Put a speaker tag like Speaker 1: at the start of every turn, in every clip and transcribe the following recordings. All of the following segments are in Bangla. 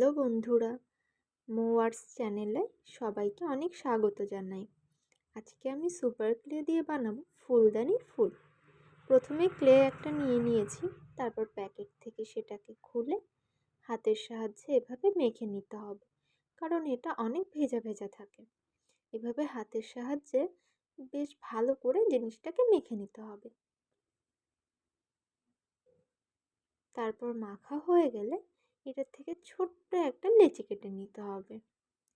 Speaker 1: হ্যালো বন্ধুরা, মোয়ার্স চ্যানেলে সবাইকে অনেক স্বাগত জানাই। আজকে আমি সুপার ক্লে দিয়ে বানাবো ফুলদানি ফুল। প্রথমে ক্লে একটা নিয়ে নিয়েছি, তারপর প্যাকেট থেকে সেটাকে খুলে হাতের সাহায্যে এভাবে মেখে নিতে হবে, কারণ এটা অনেক ভেজা ভেজা থাকে। এভাবে হাতের সাহায্যে বেশ ভালো করে জিনিসটাকে মেখে নিতে হবে। তারপর মাখা হয়ে গেলে এটার থেকে ছোট্ট একটা লেচি কেটে নিতে হবে।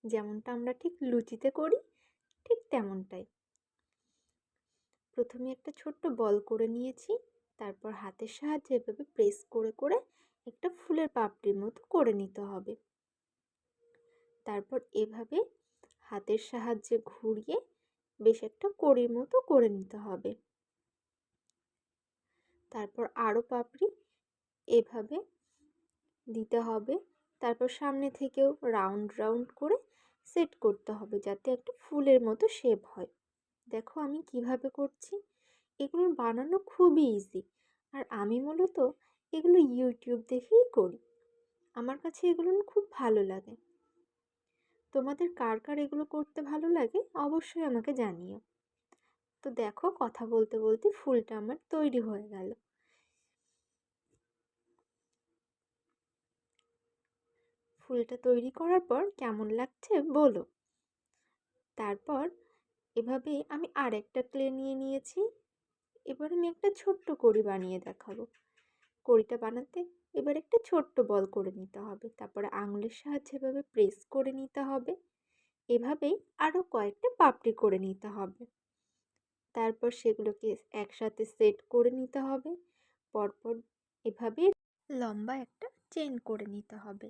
Speaker 1: যেমনটা আমরা ঠিক লুচিতে করি, ঠিক তেমনটাই। প্রথমে একটা ছোট্ট বল করে নিয়েছি, তারপর হাতের সাহায্যে এভাবে প্রেস করে করে একটা ফুলের পাপড়ির মতো করে নিতে হবে। তারপর এভাবে হাতের সাহায্যে ঘুরিয়ে বেশ একটা কড়ির মতো করে নিতে হবে। তারপর আরও পাপড়ি এভাবে দিতে হবে। তারপর সামনে থেকেও রাউন্ড রাউন্ড করে সেট করতে হবে যাতে একটা ফুলের মতো শেপ হয়। দেখো আমি কীভাবে করছি। এগুলো বানানো খুবই ইজি আর আমি মূলত এগুলো ইউটিউব দেখেই করি। আমার কাছে এগুলো খুব ভালো লাগে। তোমাদের কার কার এগুলো করতে ভালো লাগে অবশ্যই আমাকে জানিও। তো দেখো কথা বলতে বলতে ফুলটা আমার তৈরি হয়ে গেল। ফুলটা তৈরি করার পর কেমন লাগছে বলো। তারপর এভাবে আমি আরেকটা ক্লে নিয়ে নিয়েছি। এবার আমি একটা ছোট্ট কড়ি বানিয়ে দেখাবো। কড়িটা বানাতে এবার একটা ছোট্ট বল করে নিতে হবে। তারপরে আঙুলের সাহায্যে এভাবে প্রেস করে নিতে হবে। এভাবেই আরও কয়েকটা পাপড়ি করে নিতে হবে। তারপর সেগুলোকে একসাথে সেট করে নিতে হবে। পরপর এভাবে লম্বা একটা চেন করে নিতে হবে।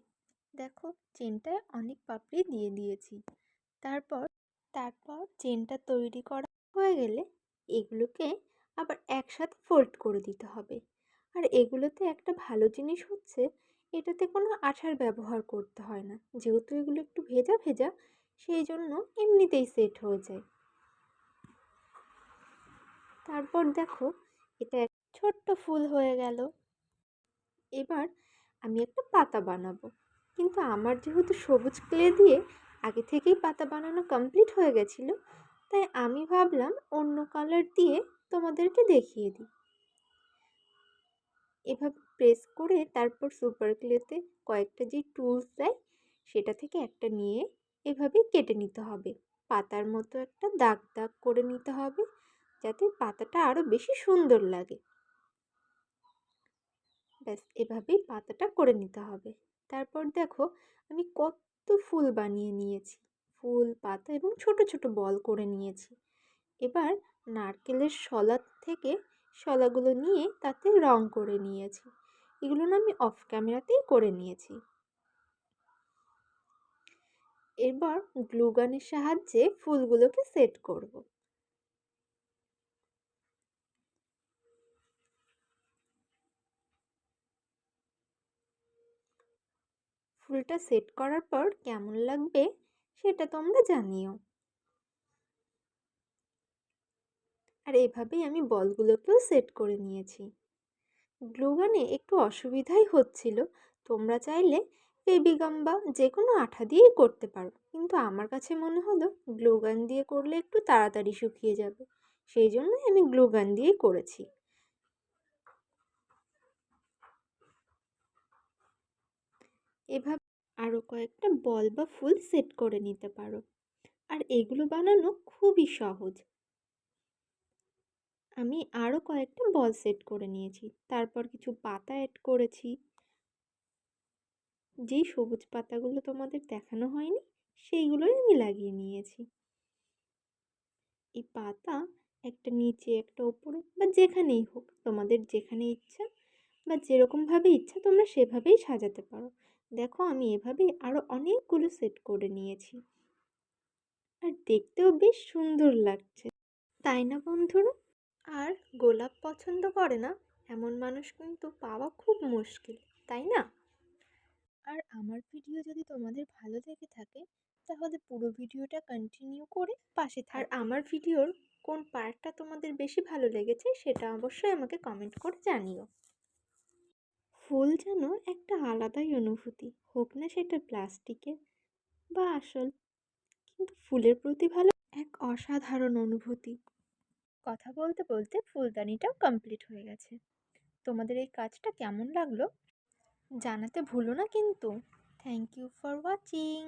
Speaker 1: দেখো চেনটায় অনেক পাপড়ি দিয়ে দিয়েছি। তারপর তারপর চেনটা তৈরি করা হয়ে গেলে এগুলোকে আবার একসাথে ফোল্ড করে দিতে হবে। আর এগুলোতে একটা ভালো জিনিস হচ্ছে, এটাতে কোনো আঠার ব্যবহার করতে হয় না। যেহেতু এগুলো একটু ভেজা ভেজা, সেই জন্য এমনিতেই সেট হয়ে যায়। তারপর দেখো, এটা ছোট্ট ফুল হয়ে গেল। এবার আমি একটা পাতা বানাবো। কিন্তু আমার যেহেতু সবুজ ক্লে দিয়ে আগে থেকেই পাতা বানানো কমপ্লিট হয়ে গেছিল, তাই আমি ভাবলাম অন্য কালার দিয়ে তোমাদেরকে দেখিয়ে দিই। এভাবে প্রেস করে তারপর সুপার ক্লেতে কয়েকটা যে টুলস দেয়, সেটা থেকে একটা নিয়ে এভাবে কেটে নিতে হবে। পাতার মতো একটা দাগ দাগ করে নিতে হবে, যাতে পাতাটা আরও বেশি সুন্দর লাগে। ব্যাস, এভাবেই পাতাটা করে নিতে হবে। তারপর দেখো আমি কত ফুল বানিয়ে নিয়েছি। ফুল, পাতা এবং ছোট ছোট বল করে নিয়েছি। এবার নারকেলের শলা থেকে শলাগুলো নিয়ে তাতে রং করে নিয়েছি। এগুলো না আমি অফ ক্যামেরাতেই করে নিয়েছি। এবার গ্লুগানের সাহায্যে ফুলগুলোকে সেট করব। ফুলটা সেট করার পর কেমন লাগবে সেটা তোমরা জানিও। আর এভাবেই আমি বলগুলোকেও সেট করে নিয়েছি। গ্লুগানে একটু অসুবিধাই হচ্ছিল, তোমরা চাইলে বেবিগাম বা যে কোনো আঠা দিয়েই করতে পারো, কিন্তু আমার কাছে মনে হলো গ্লুগান দিয়ে করলে একটু তাড়াতাড়ি শুকিয়ে যাবে, সেই জন্যই আমি গ্লুগান দিয়েই করেছি। এভাবে আরও কয়েকটা বল বা ফুল সেট করে নিতে পারো। আর এগুলো বানানো খুবই সহজ। আমি আরও কয়েকটা বল সেট করে নিয়েছি। তারপর কিছু পাতা অ্যাড করেছি। যেই সবুজ পাতাগুলো তোমাদের দেখানো হয়নি, সেইগুলোই আমি লাগিয়ে নিয়েছি। এই পাতা একটা নিচে, একটা ওপরে বা যেখানেই হোক, তোমাদের যেখানে ইচ্ছা বা যেরকমভাবে ইচ্ছা তোমরা সেভাবেই সাজাতে পারো। দেখো, আমি এভাবে আরও অনেকগুলো সেট করে নিয়েছি। আর দেখতেও বেশ সুন্দর লাগছে। তাই না বন্ধুরা? আর গোলাপ পছন্দ করে না? এমন মানুষ কিন্তু পাওয়া খুব মুশকিল, তাই না? আর আমার ভিডিও যদি তোমাদের ভালো লেগে থাকে, তাহলে পুরো ভিডিওটা কন্টিনিউ করে পাশে থাক। আর আমার ভিডিওর কোন পার্টটা তোমাদের বেশি ভালো লেগেছে, সেটা অবশ্যই আমাকে কমেন্ট করে জানিও। ফুল যেন একটা আলাদাই অনুভূতি। হোক না সেটা প্লাস্টিকের বা আসল, কিন্তু ফুলের প্রতি ভালো এক অসাধারণ অনুভূতি। কথা বলতে বলতে ফুলদানিটাও কমপ্লিট হয়ে গেছে। তোমাদের এই কাজটা কেমন লাগল? জানাতে ভুলো না কিন্তু। Thank you for watching